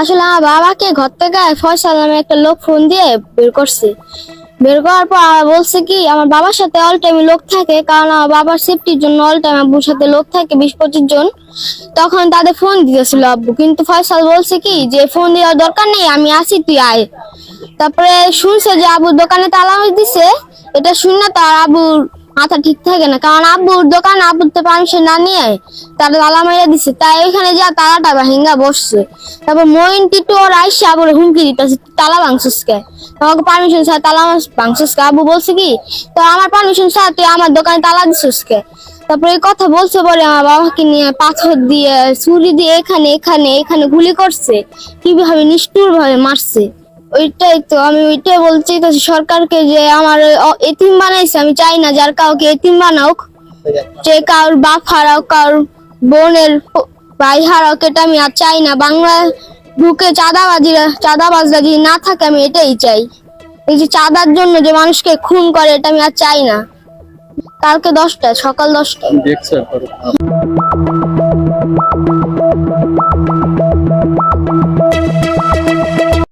আসলে আমার বাবাকে ঘর থেকে ফয়সাল নামে একটা লোক ফোন দিয়ে বের করছে। বের করার পর আমার বলছে কি, আমার বাবার সাথে অল টাইম লোক থাকে, কারণ আমার বাবার সেফটির জন্য অল টাইম আব্বুর সাথে লোক থাকে, বিশ পঁচিশ জন। তখন তাদের ফোন দিতেছিল আব্বু, কিন্তু ফয়সাল বলছে কি, যে ফোন দেওয়ার দরকার নেই, আমি আসি তুই আয়। তারপরে শুনছে যে আবুর দোকানে তালা দিছে, এটা শুনে তার আবুর মাথা ঠিক থাকে না। কারণ আব্বুর দোকান আব্বুর তো পারমিশন না নিয়ে তার তালা মাইরা দিছে। তাই ওইখানে যা তালাটা ভাঙ্গা বসছে। তারপর মইন টিটু ওর আইসে আবুর হুমকি দিতেছে, তালা ভাঙছিস কে? আমাকে পারমিশন ছাড়া তালা ভাঙছিস কে? আবু বলছে কি? তো আমার পারমিশন ছাড়া তুই আমার দোকানে তালা দিছিস কে? তারপরে এই কথা বলছে বলে আমার বাবাকে নিয়ে পাথর দিয়ে, ছুরি দিয়ে এখানে এখানে এখানে গুলি করছে। কীভাবে? নিষ্ঠুর ভাবে মারছে। ওইটাই তো, আমি ওইটাই বলছি তো সরকারকে যে আমার এতিম বানাইছে, আমি চাই না যার কাউকে এতিম বানাওক যে কারোর বাপ হারাও কার বোনের ভাই হারাও এটা আমি আর চাই না। বাংলা বুকে চাঁদাবাজিরা চাঁদাবাজরা যদি না থাকে, আমি এটাই চাই। এই যে চাঁদার জন্য যে মানুষকে খুন করে, এটা আমি আর চাই না। কালকে দশটা সকাল দশটা